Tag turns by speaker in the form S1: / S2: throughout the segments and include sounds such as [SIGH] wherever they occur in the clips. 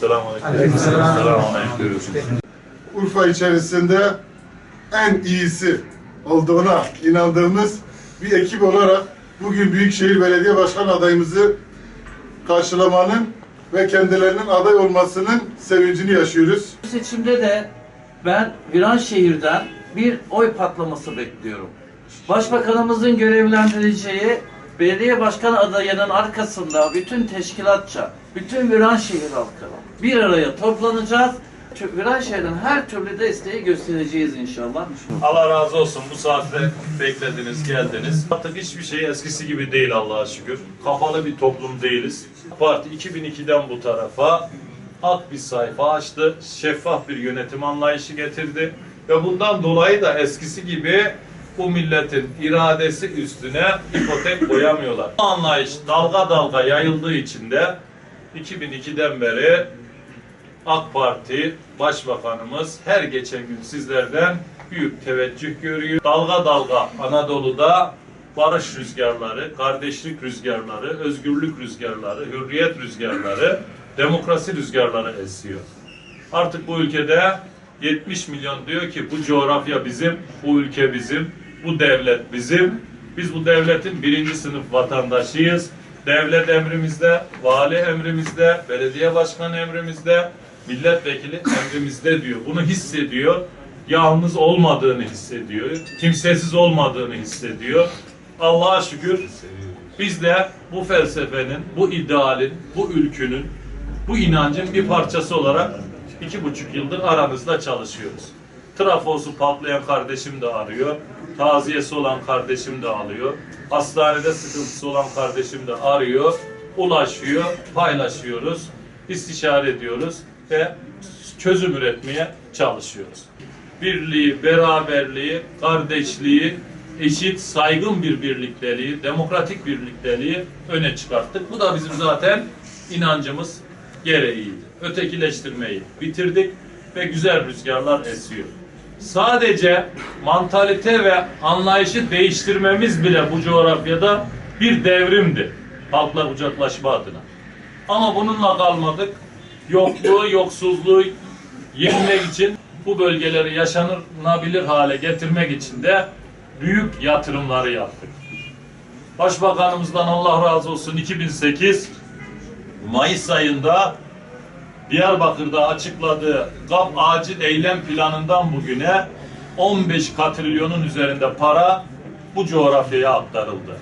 S1: Selamünaleyküm. Selamünaleyküm.
S2: Urfa içerisinde en iyisi olduğuna inandığımız bir ekip olarak bugün Büyükşehir Belediye Başkan adayımızı karşılamanın ve kendilerinin aday olmasının sevincini yaşıyoruz.
S3: Bu seçimde de ben Viranşehir'den bir oy patlaması bekliyorum. Başbakanımızın görevlendireceği belediye başkan adayının arkasında bütün teşkilatça, bütün Viranşehir halkı bir araya toplanacağız. Çünkü Viranşehir'den her türlü desteği göstereceğiz inşallah.
S1: Allah razı olsun bu saatte beklediniz, geldiniz. Artık hiçbir şey eskisi gibi değil Allah'a şükür. Kapalı bir toplum değiliz. Parti 2002'den bu tarafa ak bir sayfa açtı. Şeffaf bir yönetim anlayışı getirdi. Ve bundan dolayı da eskisi gibi bu milletin iradesi üstüne ipotek koyamıyorlar. Bu anlayış dalga dalga yayıldığı için de 2002'den beri AK Parti Başbakanımız her geçen gün sizlerden büyük teveccüh görüyor. Dalga dalga Anadolu'da barış rüzgarları, kardeşlik rüzgarları, özgürlük rüzgarları, hürriyet rüzgarları, demokrasi rüzgarları esiyor. Artık bu ülkede 70 milyon diyor ki bu coğrafya bizim, bu ülke bizim, bu devlet bizim. Biz bu devletin birinci sınıf vatandaşıyız. Devlet emrimizde, vali emrimizde, belediye başkanı emrimizde, milletvekili emrimizde diyor. Bunu hissediyor. Yalnız olmadığını hissediyor. Kimsesiz olmadığını hissediyor. Allah'a şükür biz de bu felsefenin, bu idealin, bu ülkünün, bu inancın bir parçası olarak iki buçuk yıldır aranızda çalışıyoruz. Trafosu patlayan kardeşim de arıyor. Taziyesi olan kardeşim de alıyor. Hastanede sıkıntısı olan kardeşim de arıyor. Ulaşıyor, paylaşıyoruz, istişare ediyoruz ve çözüm üretmeye çalışıyoruz. Birliği, beraberliği, kardeşliği, eşit, saygın bir birlikteliği, demokratik birlikteliği öne çıkarttık. Bu da bizim zaten inancımız gereğiydi. Ötekileştirmeyi bitirdik ve güzel rüzgarlar esiyor. Sadece mantalite ve anlayışı değiştirmemiz bile bu coğrafyada bir devrimdi. Halkla kucaklaşma adına. Ama bununla kalmadık. Yokluğu, yoksulluğu yenmek için bu bölgeleri yaşanılabilir hale getirmek için de büyük yatırımları yaptık. Başbakanımızdan Allah razı olsun 2008 Mayıs ayında Diyarbakır'da açıkladığı GAP acil eylem planından bugüne 15 katrilyonun üzerinde para bu coğrafyaya aktarıldı.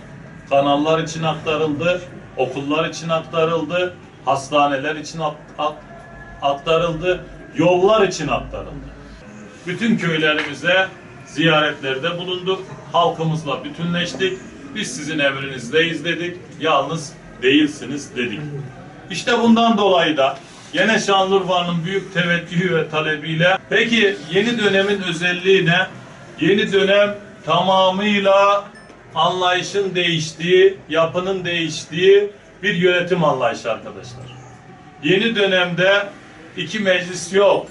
S1: Kanallar için aktarıldı, okullar için aktarıldı, hastaneler için ak- ak- aktarıldı, yollar için aktarıldı. Bütün köylerimize ziyaretlerde bulunduk, halkımızla bütünleştik. Biz sizin emrinizdeyiz dedik, yalnız değilsiniz dedik. İşte bundan dolayı da Yine Şanlıurfa'nın büyük teveccühü ve talebiyle peki yeni dönemin özelliği ne? Yeni dönem tamamıyla anlayışın değiştiği, yapının değiştiği bir yönetim anlayışı arkadaşlar. Yeni dönemde iki meclis yok,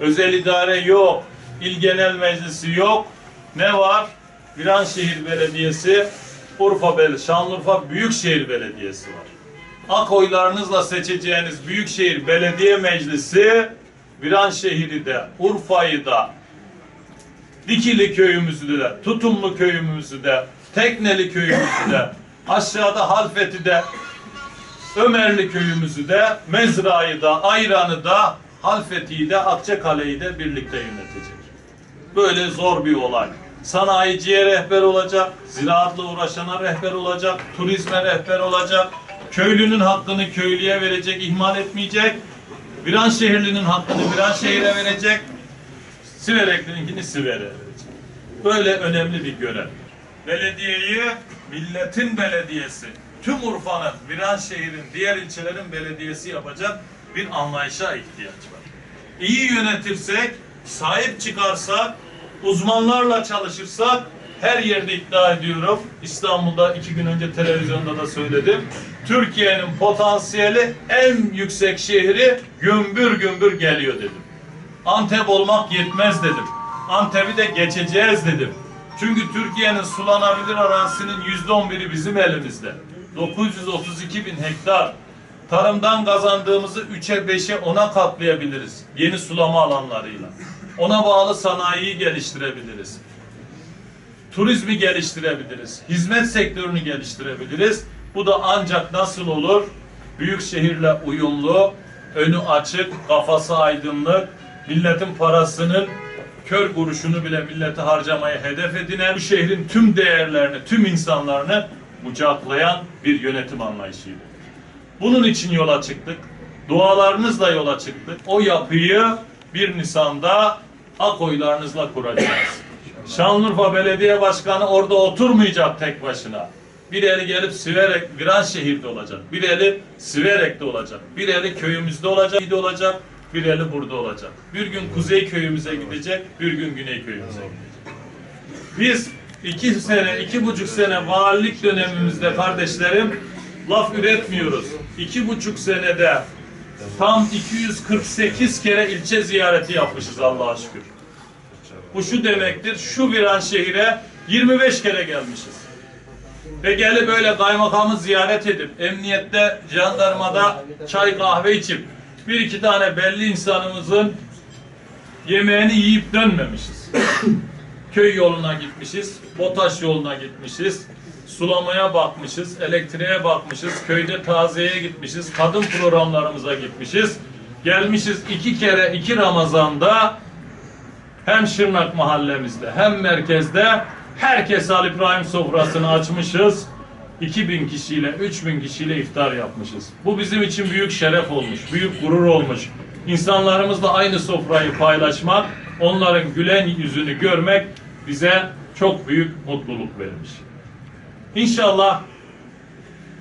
S1: özel idare yok, il genel meclisi yok. Ne var? Viranşehir Belediyesi, Urfa Bel Şanlıurfa Büyükşehir Belediyesi var. Ak oylarınızla seçeceğiniz Büyükşehir Belediye Meclisi Viranşehir'i de, Urfa'yı da, Dikili köyümüzü de, Tutumlu köyümüzü de, Tekneli köyümüzü de, aşağıda Halfeti de, Ömerli köyümüzü de, Mezra'yı da, Ayran'ı da, Halfeti'yi de, Akçakale'yi de birlikte yönetecek. Böyle zor bir olay. Sanayiciye rehber olacak, ziraatla uğraşana rehber olacak, turizme rehber olacak, köylünün hakkını köylüye verecek, ihmal etmeyecek, Viranşehirlinin hakkını Viranşehir'e verecek, Siverekli'ninkini Siver'e verecek. Böyle önemli bir görev. Belediyeyi milletin belediyesi, tüm Urfa'nın, Viranşehir'in, diğer ilçelerin belediyesi yapacak bir anlayışa ihtiyaç var. İyi yönetirsek, sahip çıkarsak, uzmanlarla çalışırsak her yerde iddia ediyorum. İstanbul'da iki gün önce televizyonda da söyledim. Türkiye'nin potansiyeli en yüksek şehri gümbür gümbür geliyor dedim. Antep olmak yetmez dedim. Antep'i de geçeceğiz dedim. Çünkü Türkiye'nin sulanabilir arazisinin yüzde on biri bizim elimizde. 932 bin hektar Tarımdan kazandığımızı 3'e 5'e 10'a katlayabiliriz. Yeni sulama alanlarıyla. Ona bağlı sanayiyi geliştirebiliriz. Turizmi geliştirebiliriz. Hizmet sektörünü geliştirebiliriz. Bu da ancak nasıl olur? Büyük şehirle uyumlu, önü açık, kafası aydınlık, milletin parasının kör kuruşunu bile millete harcamaya hedef edinen, bu şehrin tüm değerlerini, tüm insanlarını kucaklayan bir yönetim anlayışıydı. Bunun için yola çıktık. Dualarınızla yola çıktık. O yapıyı 1 Nisan'da ak oylarınızla kuracağız. Şanlıurfa Belediye Başkanı orada oturmayacak tek başına. Bir eli gelip Siverek, Viranşehir'de olacak. Bir eli Siverek'te olacak. Bir eli köyümüzde olacak, bir olacak. Bir eli burada olacak. Bir gün Kuzey köyümüze gidecek, bir gün Güney köyümüze gidecek. Biz iki sene, iki buçuk sene valilik dönemimizde kardeşlerim laf üretmiyoruz. İki buçuk senede tam 248 kere ilçe ziyareti yapmışız Allah'a şükür. Bu şu demektir, şu viran şehire 25 kere gelmişiz. Ve gelip böyle kaymakamı ziyaret edip, emniyette, jandarmada çay kahve içip, bir iki tane belli insanımızın yemeğini yiyip dönmemişiz. [COUGHS] Köy yoluna gitmişiz, BOTAŞ yoluna gitmişiz, sulamaya bakmışız, elektriğe bakmışız, köyde taziyeye gitmişiz, kadın programlarımıza gitmişiz. Gelmişiz iki kere iki Ramazan'da hem Şırnak mahallemizde hem merkezde herkes Ali İbrahim sofrasını açmışız. 2000 kişiyle, 3000 kişiyle iftar yapmışız. Bu bizim için büyük şeref olmuş, büyük gurur olmuş. İnsanlarımızla aynı sofrayı paylaşmak, onların gülen yüzünü görmek bize çok büyük mutluluk vermiş. İnşallah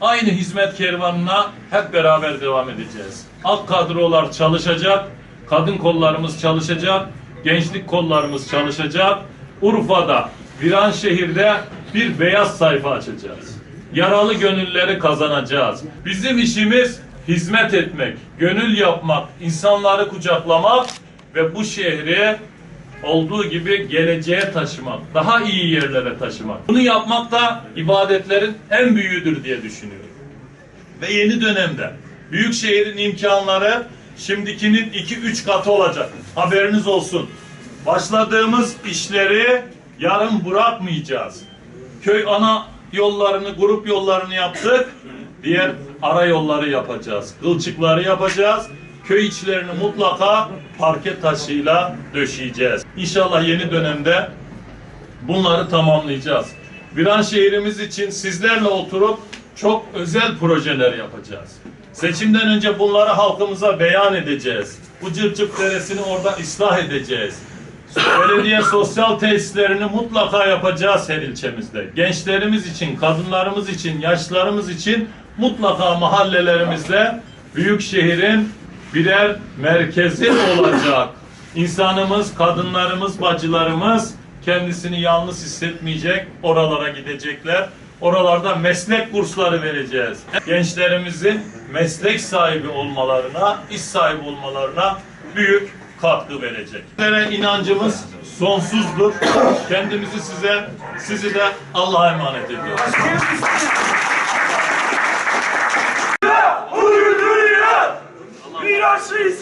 S1: aynı hizmet kervanına hep beraber devam edeceğiz. Ak kadrolar çalışacak, kadın kollarımız çalışacak, gençlik kollarımız çalışacak. Urfa'da, Viranşehir'de bir beyaz sayfa açacağız. Yaralı gönülleri kazanacağız. Bizim işimiz hizmet etmek, gönül yapmak, insanları kucaklamak ve bu şehri olduğu gibi geleceğe taşımak, daha iyi yerlere taşımak. Bunu yapmak da ibadetlerin en büyüğüdür diye düşünüyorum. Ve yeni dönemde Büyükşehir'in imkanları şimdikinin 2-3 katı olacak. Haberiniz olsun. Başladığımız işleri yarım bırakmayacağız. Köy ana yollarını, grup yollarını yaptık. Diğer ara yolları yapacağız. Kılçıkları yapacağız. Köy içlerini mutlaka parke taşıyla döşeyeceğiz. İnşallah yeni dönemde bunları tamamlayacağız. Viran şehrimiz için sizlerle oturup çok özel projeler yapacağız. Seçimden önce bunları halkımıza beyan edeceğiz. Bu Cırcık Deresi'ni orada ıslah edeceğiz. Belediye sosyal tesislerini mutlaka yapacağız her ilçemizde. Gençlerimiz için, kadınlarımız için, yaşlılarımız için mutlaka mahallelerimizde büyük şehrin birer merkezi olacak. İnsanımız, kadınlarımız, bacılarımız kendisini yalnız hissetmeyecek, oralara gidecekler. Oralarda meslek kursları vereceğiz. Gençlerimizin meslek sahibi olmalarına, iş sahibi olmalarına büyük katkı verecek. İnancımız sonsuzdur. Kendimizi size, sizi de Allah'a emanet ediyoruz.
S4: Mirasıyız.